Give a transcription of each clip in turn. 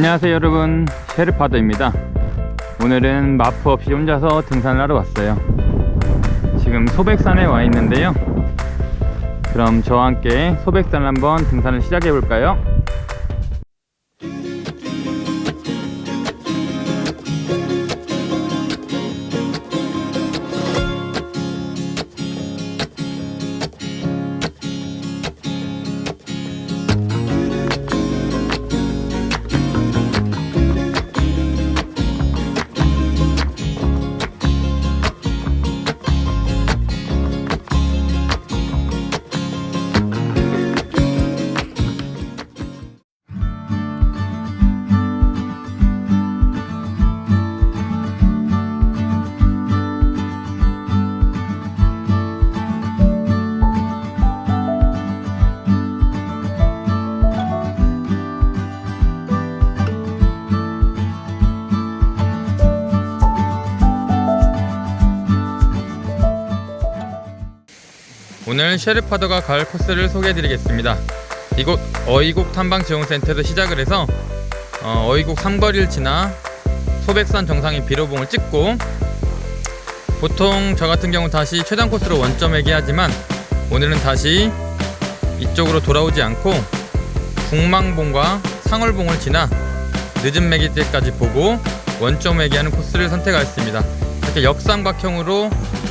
안녕하세요 여러분. 셰르파더입니다. 오늘은 마프 없이 혼자서 등산을 하러 왔어요. 지금 소백산에 와 있는데요. 그럼 저와 함께 소백산 한번 등산을 시작해 볼까요? 오늘 셰르파더가 갈 코스를 소개해 드리겠습니다 이곳 어이곡 탐방지원센터에서 시작을 해서 어, 어이곡 삼거리를 지나 소백산 정상인 비로봉을 찍고 보통 저 같은 경우 다시 최단 코스로 원점 회귀하지만 오늘은 다시 이쪽으로 돌아오지 않고 북망봉과 상월봉을 지나 늦은 매기 때까지 보고 원점 회귀하는 코스를 선택하였습니다. 이렇게 역삼각형으로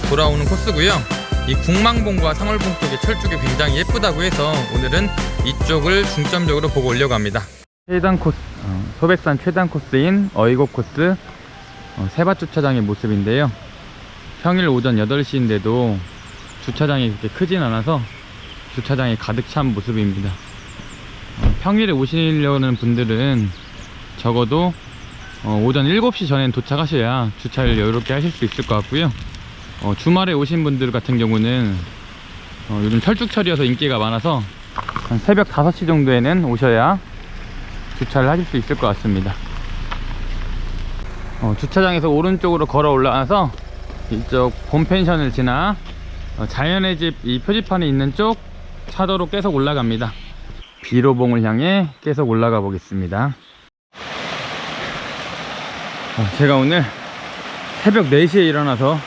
돌아오는 코스고요. 이 국망봉과 상월봉 쪽의 철쭉이 굉장히 예쁘다고 해서 오늘은 이쪽을 중점적으로 보고 오려고 합니다. 최단 코스, 어, 소백산 최단 코스인 어이곡 코스 어, 세밭 주차장의 모습인데요. 평일 오전 8시인데도 주차장이 그렇게 크진 않아서 주차장이 가득 찬 모습입니다. 어, 평일에 오시려는 분들은 적어도 어, 오전 7시 전엔 도착하셔야 주차를 여유롭게 하실 수 있을 것 같고요. 어, 주말에 오신 분들 같은 경우는 어, 요즘 철쭉철이어서 인기가 많아서 한 새벽 5시 정도에는 오셔야 주차를 하실 수 있을 것 같습니다. 어, 주차장에서 오른쪽으로 걸어 올라와서 이쪽 봄펜션을 지나 어, 자연의 집 이 표지판이 있는 쪽 차도로 계속 올라갑니다. 비로봉을 향해 계속 올라가 보겠습니다. 어, 제가 오늘 새벽 4시에 일어나서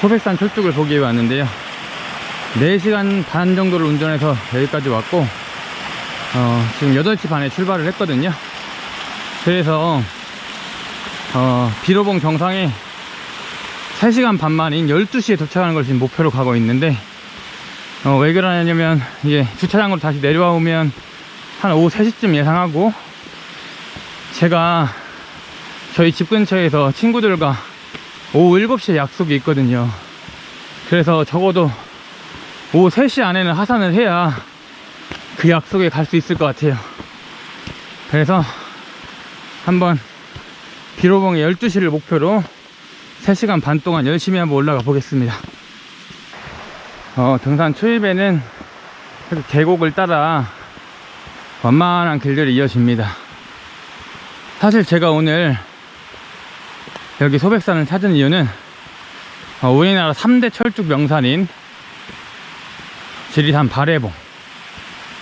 소백산 철쭉을 보기 위해 왔는데요. 4시간 반 정도를 운전해서 여기까지 왔고 어, 지금 8시 반에 출발을 했거든요. 그래서 어, 비로봉 정상에 3시간 반 만인 12시에 도착하는 걸 지금 목표로 가고 있는데 어, 왜 그러냐면 이제 주차장으로 다시 내려와 오면 한 오후 3시쯤 예상하고 제가 저희 집 근처에서 친구들과 오후 7시에 약속이 있거든요. 그래서 적어도 오후 3시 안에는 하산을 해야 그 약속에 갈 수 있을 것 같아요. 그래서 한번 비로봉의 12시를 목표로 3시간 반 동안 열심히 한번 올라가 보겠습니다. 어, 등산 초입에는 계곡을 따라 완만한 길들이 이어집니다. 사실 제가 오늘 여기 소백산을 찾은 이유는 어, 우리나라 3대 철쭉 명산인 지리산 발해봉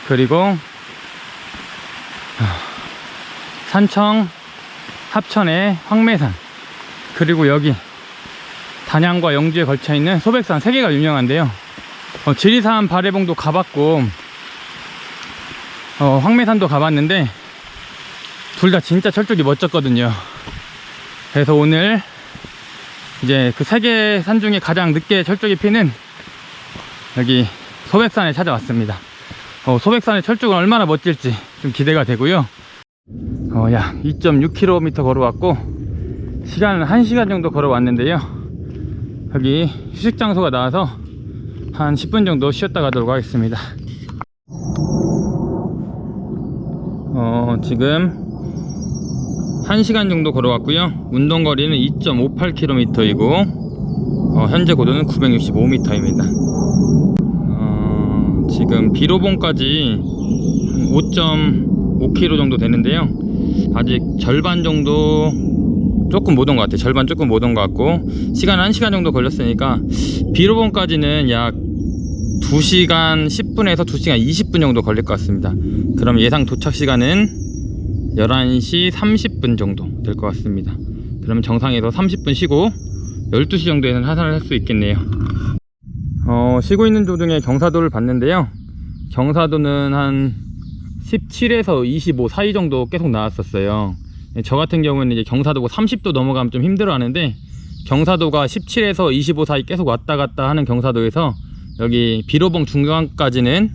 그리고 어, 산청 합천의 황매산 그리고 여기 단양과 영주에 걸쳐 있는 소백산 세 개가 유명한데요. 어, 지리산 발해봉도 가봤고 어, 황매산도 가봤는데 둘 다 진짜 철쭉이 멋졌거든요. 그래서 오늘 이제 그 세 개 산 중에 가장 늦게 철쭉이 피는 여기 소백산에 찾아왔습니다. 어, 소백산의 철쭉은 얼마나 멋질지 좀 기대가 되고요. 어, 약 2.6km 걸어왔고 시간은 1시간 정도 걸어왔는데요. 여기 휴식 장소가 나와서 한 10분 정도 쉬었다 가도록 하겠습니다. 어, 지금 1시간 정도 걸어왔고요. 운동 거리는 2.58km이고 어, 현재 고도는 965m입니다. 어, 지금 비로봉까지 5.5km 정도 되는데요. 아직 절반 정도 조금 못 온 것 같아요. 절반 조금 못 온 것 같고 시간 1시간 정도 걸렸으니까 비로봉까지는 약 2시간 10분에서 2시간 20분 정도 걸릴 것 같습니다. 그럼 예상 도착 시간은 11시 30분 정도 될 것 같습니다. 그러면 정상에서 30분 쉬고 12시 정도에는 하산을 할 수 있겠네요. 어, 쉬고 있는 도중에 경사도를 봤는데요. 경사도는 한 17에서 25 사이 정도 계속 나왔었어요. 저 같은 경우는 이제 경사도가 30도 넘어가면 좀 힘들어 하는데 경사도가 17에서 25 사이 계속 왔다 갔다 하는 경사도에서 여기 비로봉 중간까지는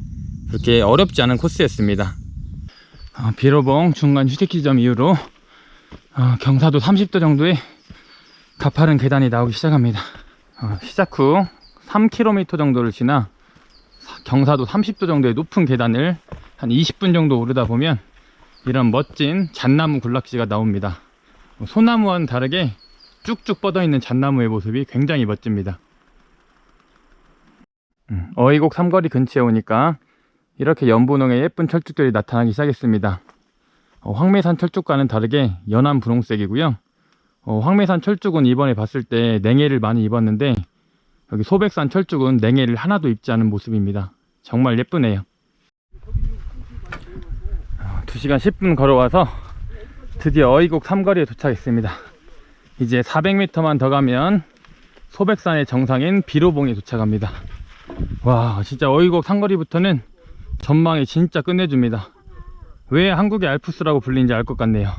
그렇게 어렵지 않은 코스였습니다. 어, 비로봉 중간 휴식 지점 이후로 어, 경사도 30도 정도의 가파른 계단이 나오기 시작합니다. 어, 시작 후 3km 정도를 지나 경사도 30도 정도의 높은 계단을 한 20분 정도 오르다 보면 이런 멋진 잣나무 군락지가 나옵니다. 소나무와는 다르게 쭉쭉 뻗어 있는 잣나무의 모습이 굉장히 멋집니다. 음, 어이곡 삼거리 근처에 오니까 이렇게 연분홍의 예쁜 철쭉들이 나타나기 시작했습니다. 어, 황매산 철쭉과는 다르게 연한 분홍색이고요. 어, 황매산 철쭉은 이번에 봤을 때 냉해를 많이 입었는데 여기 소백산 철쭉은 냉해를 하나도 입지 않은 모습입니다. 정말 예쁘네요. 어, 2시간 10분 걸어와서 드디어 어이곡 삼거리에 도착했습니다. 이제 400m만 더 가면 소백산의 정상인 비로봉에 도착합니다. 와 진짜 어이곡 삼거리부터는 전망이 진짜 끝내줍니다. 왜 한국의 알프스라고 불리는지 알 것 같네요.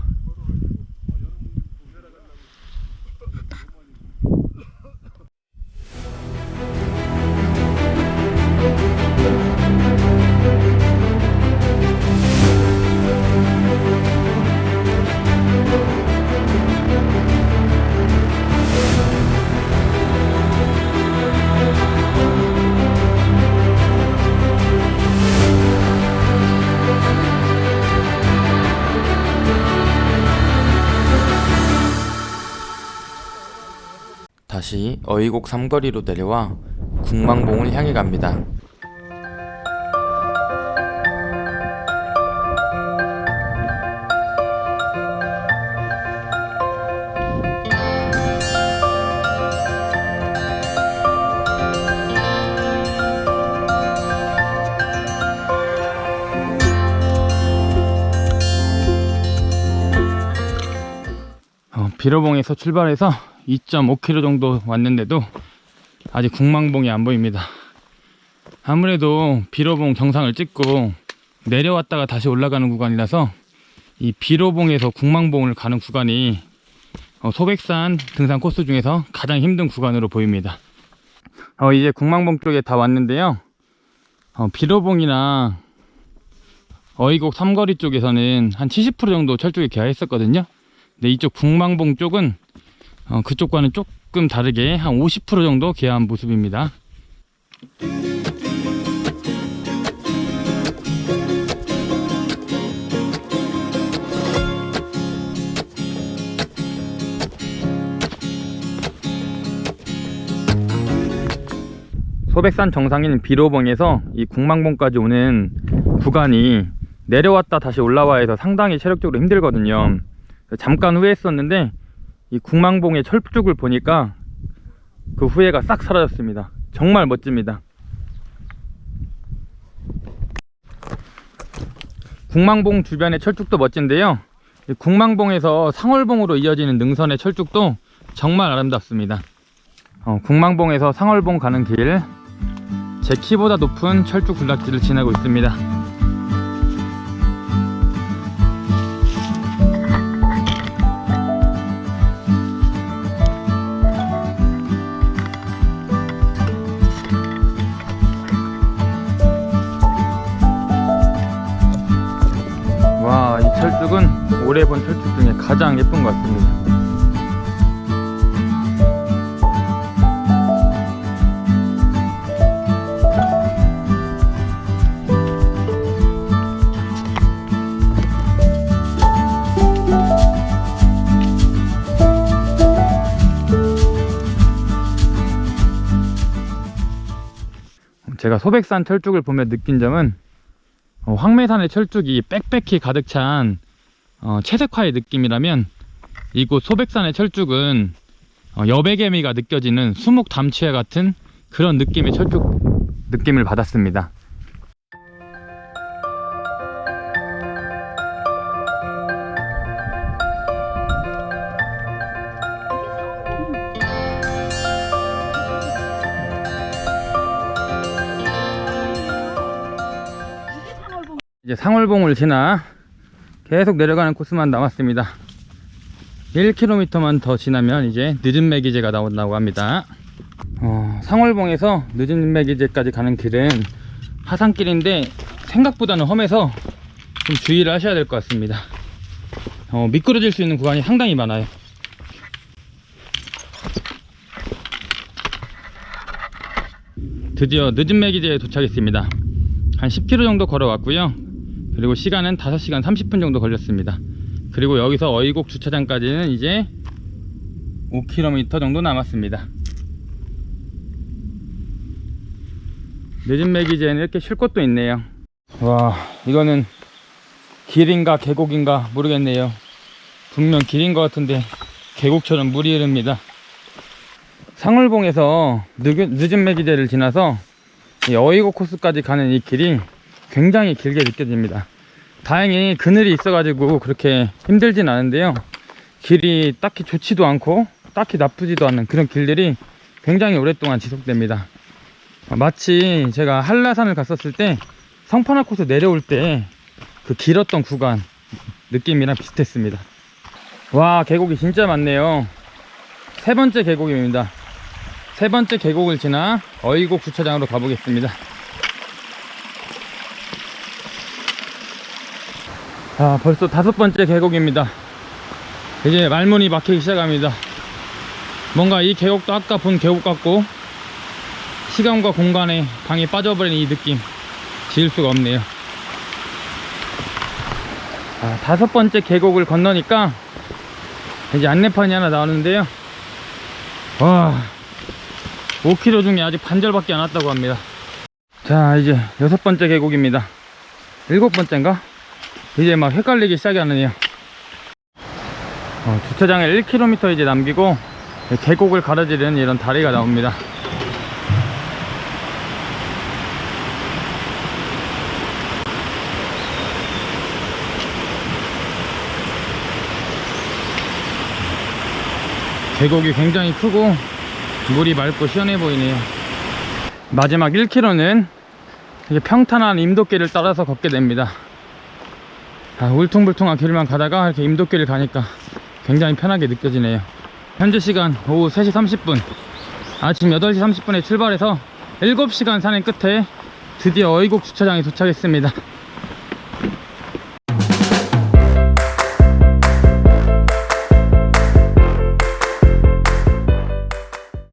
다시 어이곡 삼거리로 내려와 국망봉을 향해 갑니다. 어, 비로봉에서 출발해서 2.5km 정도 왔는데도 아직 국망봉이 안 보입니다. 아무래도 비로봉 정상을 찍고 내려왔다가 다시 올라가는 구간이라서 이 비로봉에서 국망봉을 가는 구간이 어, 소백산 등산 코스 중에서 가장 힘든 구간으로 보입니다. 어, 이제 국망봉 쪽에 다 왔는데요. 어, 비로봉이나 어이곡 삼거리 쪽에서는 한 70% 정도 철쭉이 개화했었거든요. 근데 이쪽 국망봉 쪽은 어, 그쪽과는 조금 다르게 한 50% 정도 개화한 모습입니다. 소백산 정상인 비로봉에서 이 국망봉까지 오는 구간이 내려왔다 다시 올라와 해서 상당히 체력적으로 힘들거든요. 잠깐 후회했었는데 이 국망봉의 철쭉을 보니까 그 후회가 싹 사라졌습니다. 정말 멋집니다. 국망봉 주변의 철쭉도 멋진데요. 이 국망봉에서 상월봉으로 이어지는 능선의 철쭉도 정말 아름답습니다. 어, 국망봉에서 상월봉 가는 길, 제 키보다 높은 철쭉 군락지를 지나고 있습니다. 해본 철쭉 중에 가장 예쁜 것 같습니다. 제가 소백산 철쭉을 보며 느낀 점은 어, 황매산의 철쭉이 빽빽히 가득 찬 어, 채색화의 느낌이라면 이곳 소백산의 철쭉은 어, 여백개미가 느껴지는 수목 담채 같은 그런 느낌의 철쭉 느낌을 받았습니다. 이제 상월봉을 지나 계속 내려가는 코스만 남았습니다. 1km만 더 지나면 이제 늦은 매기제가 나온다고 합니다. 어, 상월봉에서 늦은 매기제까지 가는 길은 하산길인데 생각보다는 험해서 좀 주의를 하셔야 될 것 같습니다. 어, 미끄러질 수 있는 구간이 상당히 많아요. 드디어 늦은 매기제에 도착했습니다. 한 10km 정도 걸어왔고요. 그리고 시간은 5시간 30분 정도 걸렸습니다. 그리고 여기서 어이곡 주차장까지는 이제 5km 정도 남았습니다. 늦은 매기제는 이렇게 쉴 곳도 있네요. 와, 이거는 길인가 계곡인가 모르겠네요. 분명 길인 것 같은데 계곡처럼 물이 흐릅니다. 상월봉에서 늦은, 매기제를 지나서 이 어이곡 코스까지 가는 이 길이 굉장히 길게 느껴집니다. 다행히 그늘이 있어가지고 그렇게 힘들진 않은데요. 길이 딱히 좋지도 않고 딱히 나쁘지도 않은 그런 길들이 굉장히 오랫동안 지속됩니다. 마치 제가 한라산을 갔었을 때 성판화 코스 내려올 때 그 길었던 구간 느낌이랑 비슷했습니다. 와 계곡이 진짜 많네요. 세 번째 계곡입니다. 세 번째 계곡을 지나 어이곡 주차장으로 가보겠습니다. 아, 벌써 다섯 번째 계곡입니다. 이제 말문이 막히기 시작합니다. 뭔가 이 계곡도 아까 본 계곡 같고, 시간과 공간에 방에 빠져버린 이 느낌, 지울 수가 없네요. 아, 다섯 번째 계곡을 건너니까, 이제 안내판이 하나 나오는데요. 와, 5km 중에 아직 반절밖에 안 왔다고 합니다. 자, 이제 여섯 번째 계곡입니다. 일곱 번째인가? 이제 막 헷갈리기 시작하네요. 어, 주차장에 1km 이제 남기고 계곡을 가로지르는 이런 다리가 나옵니다. 계곡이 굉장히 크고 물이 맑고 시원해 보이네요. 마지막 1km는 평탄한 임도길을 따라서 걷게 됩니다. 아, 울퉁불퉁한 길만 가다가 이렇게 임도길을 가니까 굉장히 편하게 느껴지네요. 현재 시간 오후 3시 30분. 아침 8시 30분에 출발해서 7시간 산행 끝에 드디어 어이곡 주차장에 도착했습니다.